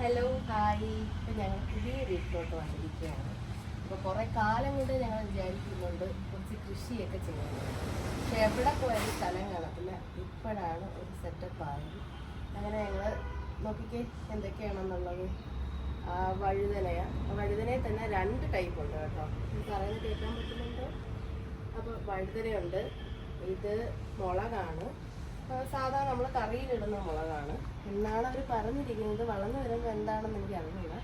Hello hi ഇപ്പം ഞങ്ങൾ പുതിയ വീട്ടിലോട്ട് വന്നിരിക്കുകയാണ്. അപ്പോൾ കുറേ കാലം കൊണ്ട് ഞങ്ങൾ വിചാരിക്കുന്നുണ്ട് കുറച്ച് കൃഷിയൊക്കെ ചെയ്യുന്നത് പക്ഷെ എവിടെ പോയാലും സ്ഥലം കാണത്തില്ല. ഇപ്പോഴാണ് ഒരു സെറ്റപ്പ് ആയത്. അങ്ങനെ ഞങ്ങൾ നോക്കിക്കേ എന്തൊക്കെയാണെന്നുള്ളത്. ആ, വഴുതനയെ തന്നെ രണ്ട് ടൈപ്പ് ഉണ്ട് കേട്ടോ. ഈ പറയുന്നത് കേൾക്കാൻ പറ്റുന്നുണ്ടോ? അപ്പോൾ വഴുതനയുണ്ട്. ഇത് മുളകാണ്. സാധാ നമ്മൾ കറിയിലിടുന്ന മുളകാണ്. എന്നാണ് അവർ പറഞ്ഞിരിക്കുന്നത് വളർന്നു വരുമ്പോൾ എന്താണെന്ന് എനിക്ക് അറിഞ്ഞില്ല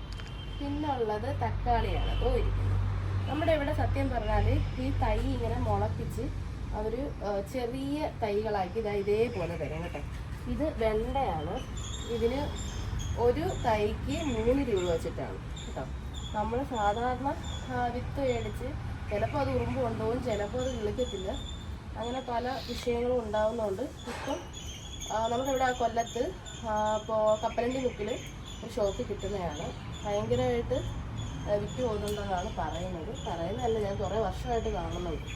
പിന്നെ ഉള്ളത് തക്കാളിയാണ് ഇരിക്കുന്നത് നമ്മുടെ ഇവിടെ സത്യം പറഞ്ഞാൽ ഈ തൈ ഇങ്ങനെ മുളപ്പിച്ച് അവർ ചെറിയ തൈകളാക്കി ഇതാ ഇതേപോലെ തരും കേട്ടോ. ഇത് വെണ്ടയാണ്. ഇതിന് ഒരു തൈക്ക് മൂന്ന് രൂപ വെച്ചിട്ടാണ് കേട്ടോ. നമ്മൾ സാധാരണ വിത്ത് മേടിച്ച് ചിലപ്പോൾ അത് ഉറുമ്പ് കൊണ്ടുപോകും ചിലപ്പോൾ അത് കിളിക്കത്തില്ല. അങ്ങനെ പല വിഷയങ്ങളും ഉണ്ടാകുന്നുണ്ട് ഇപ്പം നമുക്കിവിടെ കൊല്ലത്ത് ഇപ്പോൾ കപ്പലണ്ടി മുക്കിൽ ഒരു ഷോപ്പ് കിട്ടുന്നതാണ്. ഭയങ്കരമായിട്ട് വിറ്റ് പോകുന്നുണ്ടെന്നാണ് പറയുന്നത്. പറയുന്നതല്ല ഞാൻ കുറേ വർഷമായിട്ട് കാണുന്നുണ്ട്.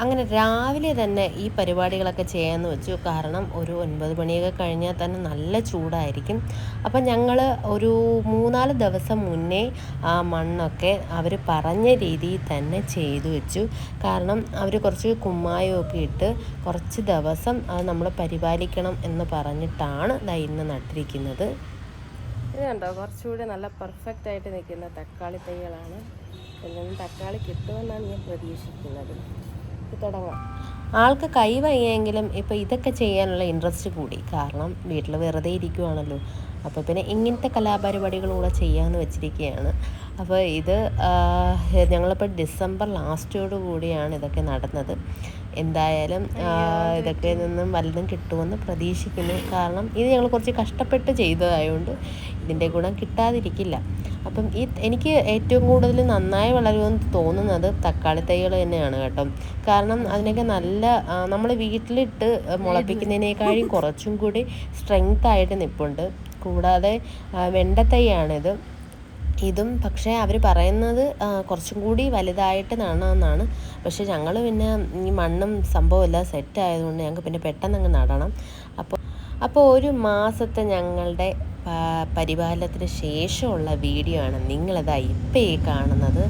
അങ്ങനെ രാവിലെ തന്നെ ഈ പരിപാടികളൊക്കെ ചെയ്യാമെന്ന് വെച്ചു. കാരണം ഒരു ഒൻപത് മണിയൊക്കെ കഴിഞ്ഞാൽ തന്നെ നല്ല ചൂടായിരിക്കും. അപ്പം ഞങ്ങൾ ഒരു മൂന്നാൽ ദിവസം മുന്നേ ആ മണ്ണൊക്കെ അവർ പറഞ്ഞ രീതിയിൽ തന്നെ ചെയ്തു വെച്ചു. കാരണം അവർ കുറച്ച് കുമ്മായമൊക്കെ ഇട്ട് കുറച്ച് ദിവസം അത് നമ്മൾ പരിപാലിക്കണം എന്ന് പറഞ്ഞിട്ടാണ് ദാ ഇന്ന് നട്ടിരിക്കുന്നത്. ഇത് കണ്ടോ? കുറച്ചുകൂടി നല്ല പെർഫെക്റ്റ് ആയിട്ട് നിൽക്കുന്ന തക്കാളി തൈകളാണ്. എന്തെങ്കിലും തക്കാളി കിട്ടുമെന്നാണ് ഞാൻ പ്രതീക്ഷിക്കുന്നത്. ഇത് തുടങ്ങാം ആൾക്ക് കൈ വയ്യെങ്കിലും ഇപ്പോൾ ഇതൊക്കെ ചെയ്യാനുള്ള ഇൻട്രസ്റ്റ് കൂടി. കാരണം വീട്ടിൽ വെറുതെ ഇരിക്കുവാണല്ലോ. അപ്പോൾ പിന്നെ ഇങ്ങനത്തെ കലാപരിപാടികളൂടെ ചെയ്യാമെന്ന് വെച്ചിരിക്കുകയാണ് അപ്പോൾ ഇത് ഞങ്ങളിപ്പോൾ ഡിസംബർ ലാസ്റ്റോടു കൂടിയാണ് ഇതൊക്കെ നടന്നത്. എന്തായാലും ഇതൊക്കെ നിന്നും വലുതും കിട്ടുമെന്ന് പ്രതീക്ഷിക്കുന്നു. കാരണം ഇത് ഞങ്ങൾ കുറച്ച് കഷ്ടപ്പെട്ട് ചെയ്തതായതുകൊണ്ട് ഇതിന്റെ ഗുണം കിട്ടാതിരിക്കില്ല. അപ്പം ഈ എനിക്ക് ഏറ്റവും കൂടുതൽ നന്നായി വളരുമെന്ന് തോന്നുന്നത് തക്കാളി തൈകൾ തന്നെയാണ് കേട്ടോ. കാരണം അതിനൊക്കെ നല്ല നമ്മൾ വീട്ടിലിട്ട് മുളപ്പിക്കുന്നതിനേക്കാളും കുറച്ചും കൂടി സ്ട്രെങ്ത് ആയിട്ട് നിൽപ്പുണ്ട് കൂടാതെ വെണ്ടത്തൈയാണിത്. ഇതും പക്ഷേ അവർ പറയുന്നത് കുറച്ചും കൂടി വലുതായിട്ട് നടണമെന്നാണ് പക്ഷേ ഞങ്ങൾ പിന്നെ ഈ മണ്ണും സംഭവം എല്ലാം സെറ്റ് ആയതുകൊണ്ട് ഞങ്ങൾക്ക് പിന്നെ പെട്ടെന്ന് അങ്ങ് നടണം. അപ്പോൾ അപ്പോൾ ഒരു മാസത്തെ ഞങ്ങളുടെ പരിപാലനത്തിന് ശേഷമുള്ള വീഡിയോ ആണ് നിങ്ങളിതാ ഇപ്പം ഈ കാണുന്നത്.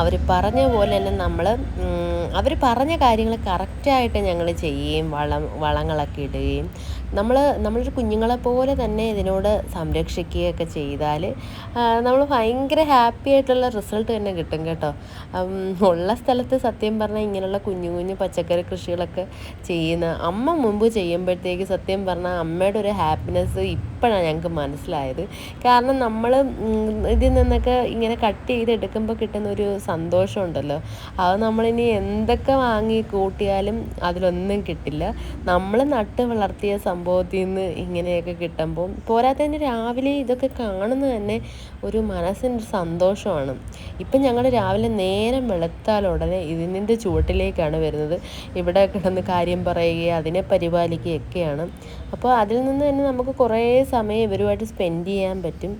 അവർ പറഞ്ഞ പോലെ തന്നെ നമ്മൾ അവർ പറഞ്ഞ കാര്യങ്ങൾ കറക്റ്റായിട്ട് ഞങ്ങൾ ചെയ്യുകയും വളം വളങ്ങളൊക്കെ ഇടുകയും നമ്മൾ നമ്മളൊരു കുഞ്ഞുങ്ങളെ പോലെ തന്നെ ഇതിനോട് സംരക്ഷിക്കുകയൊക്കെ ചെയ്താൽ നമ്മൾ ഭയങ്കര ഹാപ്പി ആയിട്ടുള്ള റിസൾട്ട് തന്നെ കിട്ടും കേട്ടോ. ഉള്ള സ്ഥലത്ത് സത്യം പറഞ്ഞാൽ ഇങ്ങനെയുള്ള കുഞ്ഞു കുഞ്ഞു പച്ചക്കറി കൃഷികളൊക്കെ ചെയ്യുന്ന അമ്മ മുമ്പ് ചെയ്യുമ്പോഴത്തേക്ക് സത്യം പറഞ്ഞാൽ അമ്മയുടെ ഒരു ഹാപ്പിനെസ് ഇപ്പോഴാണ് ഞങ്ങൾക്ക് മനസ്സിലായത്. കാരണം നമ്മൾ ഇതിൽ നിന്നൊക്കെ ഇങ്ങനെ കട്ട് ചെയ്തെടുക്കുമ്പോൾ കിട്ടുന്ന ഒരു സന്തോഷമുണ്ടല്ലോ. അത് നമ്മളിനി എന്തൊക്കെ വാങ്ങി കൂട്ടിയാലും അതിലൊന്നും കിട്ടില്ല. നമ്മൾ നട്ട് വളർത്തിയ സംഭവത്തിൽ നിന്ന് ഇങ്ങനെയൊക്കെ കിട്ടുമ്പോൾ പോരാത്തതിന് രാവിലെ ഇതൊക്കെ കാണുന്നത് തന്നെ ഒരു മനസ്സിനൊരു സന്തോഷമാണ്. ഇപ്പം ഞങ്ങൾ രാവിലെ നേരം വെളുത്താൽ ഉടനെ ഇതിന്റെ ചുവട്ടിലേക്കാണ് വരുന്നത്. ഇവിടെ കിടന്ന് കാര്യം പറയുകയും അതിനെ പരിപാലിക്കുകയൊക്കെയാണ്. അപ്പോൾ അതിൽ നിന്ന് തന്നെ നമുക്ക് കുറേ സമയം ഇവരുമായിട്ട് സ്പെൻഡ് ചെയ്യാൻ പറ്റും.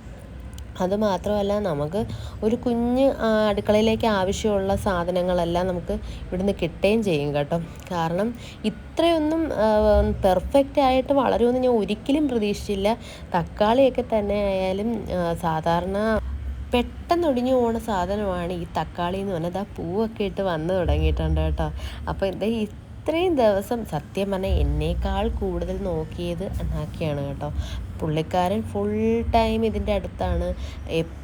അത് മാത്രമല്ല നമുക്ക് ഒരു കുഞ്ഞ് അടുക്കളയിലേക്ക് ആവശ്യമുള്ള സാധനങ്ങളെല്ലാം നമുക്ക് ഇവിടുന്ന് കിട്ടുകയും ചെയ്യും കേട്ടോ. കാരണം ഇത്രയൊന്നും പെർഫെക്റ്റ് ആയിട്ട് വളരുമെന്ന് ഞാൻ ഒരിക്കലും പ്രതീക്ഷിച്ചില്ല. തക്കാളിയൊക്കെ തന്നെ ആയാലും സാധാരണ പെട്ടെന്നൊടിഞ്ഞു പോകുന്ന സാധനമാണ് ഈ തക്കാളി എന്ന് പറഞ്ഞാൽ ആ പൂവൊക്കെ ഇട്ട് വന്ന് തുടങ്ങിയിട്ടുണ്ട് കേട്ടോ. അപ്പോൾ ഇത് ഇത്രയും ദിവസം സത്യം പറഞ്ഞാൽ എന്നേക്കാൾ കൂടുതൽ നോക്കിയത് അനാക്കിയാണ് കേട്ടോ. പുള്ളിക്കാരൻ ഫുൾ ടൈം ഇതിന്റെ അടുത്താണ്.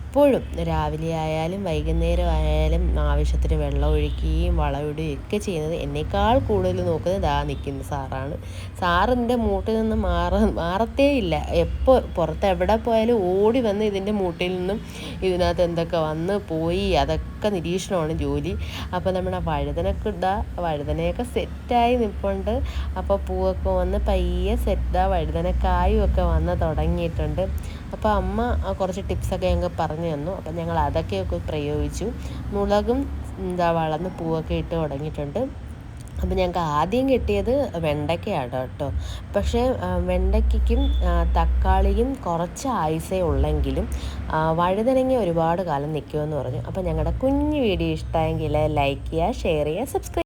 എപ്പോഴും രാവിലെ ആയാലും വൈകുന്നേരം ആയാലും ആവശ്യത്തിന് വെള്ളം ഒഴിക്കുകയും വളമിടുകയും ഒക്കെ ചെയ്യുന്നത് എന്നേക്കാൾ കൂടുതൽ നോക്കുന്നത് ദാ നിൽക്കുന്ന സാറാണ്. സാറിന്റെ മൂട്ടിൽ നിന്ന് മാറ മാറത്തേ ഇല്ല എപ്പോൾ പുറത്ത് എവിടെ പോയാലും ഓടി വന്ന് ഇതിന്റെ മൂട്ടിൽ നിന്നും ഇതിനകത്ത് എന്തൊക്കെ വന്ന് പോയി അതൊക്കെ നിരീക്ഷണമാണ് ജോലി. അപ്പോൾ നമ്മുടെ വഴുതനൊക്കെ ഇതാ വഴുതനയൊക്കെ സെറ്റായി നിൽപ്പുണ്ട് അപ്പോൾ പൂവൊക്കെ വന്ന് പയ്യെ സെറ്റാ വഴുതനക്കായും ഒക്കെ വന്ന് തുടങ്ങിയിട്ടുണ്ട്. അപ്പോൾ അമ്മ കുറച്ച് ടിപ്സൊക്കെ ഞങ്ങൾക്ക് പറഞ്ഞു തന്നു. അപ്പം ഞങ്ങൾ അതൊക്കെയൊക്കെ പ്രയോഗിച്ചു. മുളകും എന്താ വളർന്ന് പൂവൊക്കെ ഇട്ട് തുടങ്ങിയിട്ടുണ്ട്. അപ്പോൾ ഞങ്ങൾക്ക് ആദ്യം കിട്ടിയത് വെണ്ടയ്ക്കയാണ് കേട്ടോ. പക്ഷേ വെണ്ടയ്ക്കും തക്കാളിയും കുറച്ച് ആയിസേ ഉള്ളെങ്കിലും വഴുതനങ്ങ ഒരുപാട് കാലം നിൽക്കുമെന്ന് പറഞ്ഞു. അപ്പോൾ ഞങ്ങളുടെ കുഞ്ഞു വീഡിയോ ഇഷ്ടമെങ്കിൽ ലൈക്ക് ചെയ്യുക ഷെയർ ചെയ്യുക സബ്സ്ക്രൈബ്